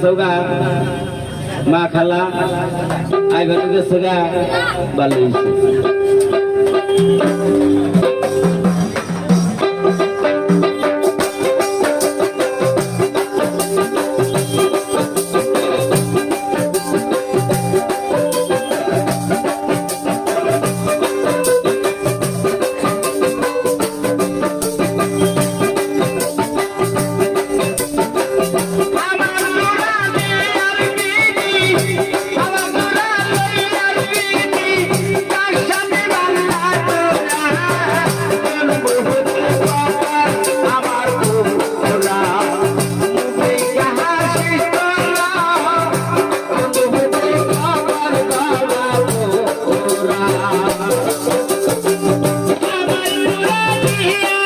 গেছো গা মা খালা আইবার গেছে গা। here.